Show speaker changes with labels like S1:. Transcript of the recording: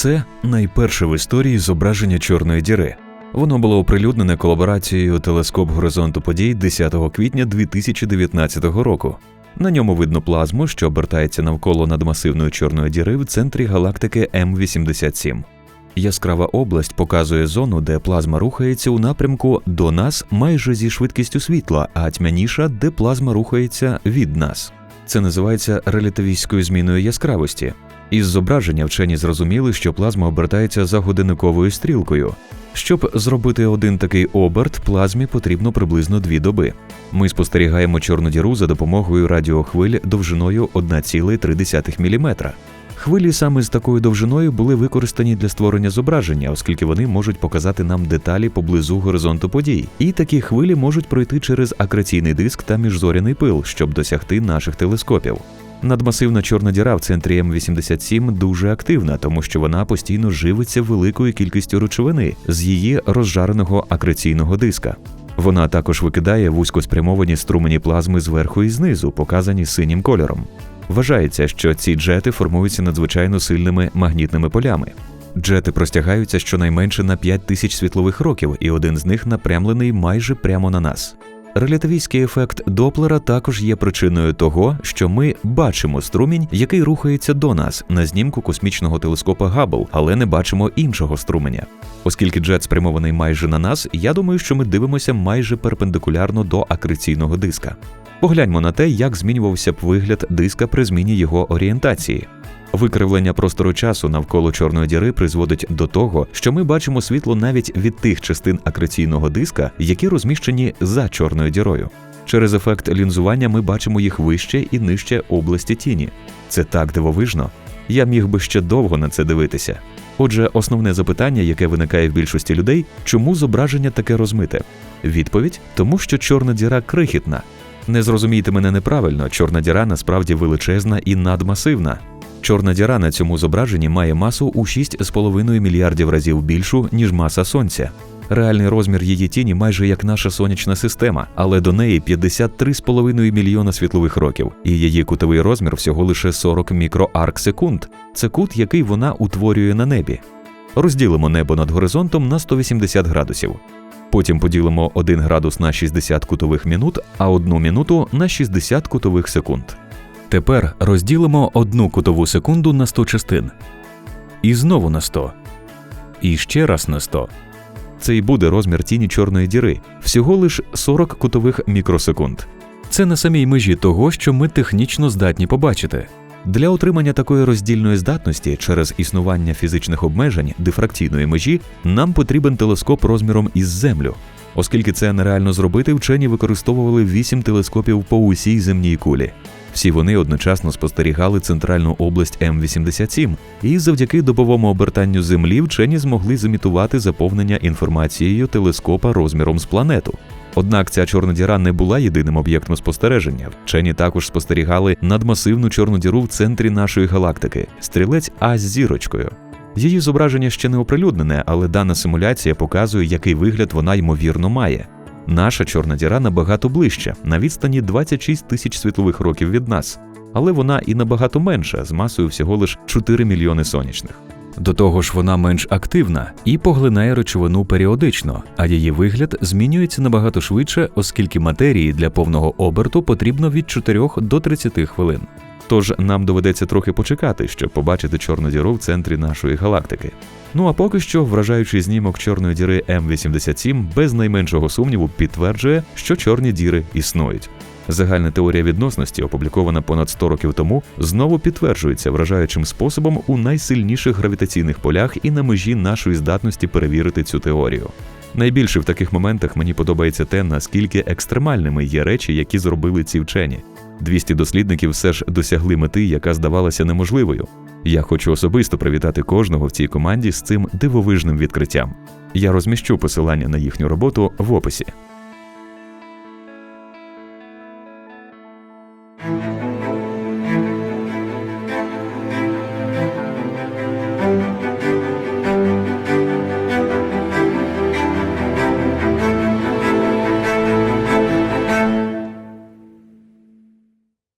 S1: Це найперше в історії зображення чорної діри. Воно було оприлюднене колаборацією телескоп горизонту подій 10 квітня 2019 року. На ньому видно плазму, що обертається навколо надмасивної чорної діри в центрі галактики М87. Яскрава область показує зону, де плазма рухається у напрямку до нас майже зі швидкістю світла, а тьмяніша, де плазма рухається від нас. Це називається релятивістською зміною яскравості. Із зображення вчені зрозуміли, що плазма обертається за годинниковою стрілкою. Щоб зробити один такий оберт, плазмі потрібно приблизно дві доби. Ми спостерігаємо чорну діру за допомогою радіохвиль довжиною 1,3 мм. Хвилі саме з такою довжиною були використані для створення зображення, оскільки вони можуть показати нам деталі поблизу горизонту подій. І такі хвилі можуть пройти через акраційний диск та міжзоряний пил, щоб досягти наших телескопів. Надмасивна чорна діра в центрі М87 дуже активна, тому що вона постійно живиться великою кількістю речовини з її розжареного акреційного диска. Вона також викидає вузькоспрямовані струмені плазми зверху і знизу, показані синім кольором. Вважається, що ці джети формуються надзвичайно сильними магнітними полями. Джети простягаються щонайменше на 5 тисяч світлових років, і один з них напрямлений майже прямо на нас. Релятивістський ефект Доплера також є причиною того, що ми бачимо струмінь, який рухається до нас на знімку космічного телескопа Габл, але не бачимо іншого струменя. Оскільки джет спрямований майже на нас, я думаю, що ми дивимося майже перпендикулярно до акреційного диска. Погляньмо на те, як змінювався б вигляд диска при зміні його орієнтації. Викривлення простору часу навколо чорної діри призводить до того, що ми бачимо світло навіть від тих частин акреційного диска, які розміщені за чорною дірою. Через ефект лінзування ми бачимо їх вище і нижче області тіні. Це так дивовижно. Я міг би ще довго на це дивитися. Отже, основне запитання, яке виникає в більшості людей, чому зображення таке розмите? Відповідь тому, що чорна діра крихітна. Не зрозумійте мене неправильно, чорна діра насправді величезна і надмасивна. Чорна діра на цьому зображенні має масу у 6,5 мільярдів разів більшу, ніж маса Сонця. Реальний розмір її тіні майже як наша сонячна система, але до неї 53,5 мільйона світлових років, і її кутовий розмір всього лише 40 мікроарк секунд. Це кут, який вона утворює на небі. Розділимо небо над горизонтом на 180 градусів. Потім поділимо 1 градус на 60 кутових минут, а 1 минуту на 60 кутових секунд. Тепер розділимо одну кутову секунду на 100 частин. І знову на 100. І ще раз на 100. Це й буде розмір тіні чорної діри всього лиш 40 кутових мікросекунд. Це на самій межі того, що ми технічно здатні побачити. Для отримання такої роздільної здатності через існування фізичних обмежень дифракційної межі нам потрібен телескоп розміром із Землю. Оскільки це нереально зробити, вчені використовували вісім телескопів по усій земній кулі. Всі вони одночасно спостерігали центральну область М87, і завдяки добовому обертанню Землі вчені змогли зімітувати заповнення інформацією телескопа розміром з планету. Однак ця чорна діра не була єдиним об'єктом спостереження. Вчені також спостерігали надмасивну чорну діру в центрі нашої галактики стрілець А з зірочкою. Її зображення ще не оприлюднене, але дана симуляція показує, який вигляд вона ймовірно має. Наша чорна діра набагато ближча, на відстані 26 тисяч світлових років від нас, але вона і набагато менша, з масою всього лиш 4 мільйони сонячних. До того ж, вона менш активна і поглинає речовину періодично, а її вигляд змінюється набагато швидше, оскільки матерії для повного оберту потрібно від 4 до 30 хвилин. Тож нам доведеться трохи почекати, щоб побачити чорну діру в центрі нашої галактики. Ну а поки що вражаючий знімок чорної діри М87 без найменшого сумніву підтверджує, що чорні діри існують. Загальна теорія відносності, опублікована понад 100 років тому, знову підтверджується вражаючим способом у найсильніших гравітаційних полях і на межі нашої здатності перевірити цю теорію. Найбільше в таких моментах мені подобається те, наскільки екстремальними є речі, які зробили ці вчені. 200 дослідників все ж досягли мети, яка здавалася неможливою. Я хочу особисто привітати кожного в цій команді з цим дивовижним відкриттям. Я розміщу посилання на їхню роботу в описі.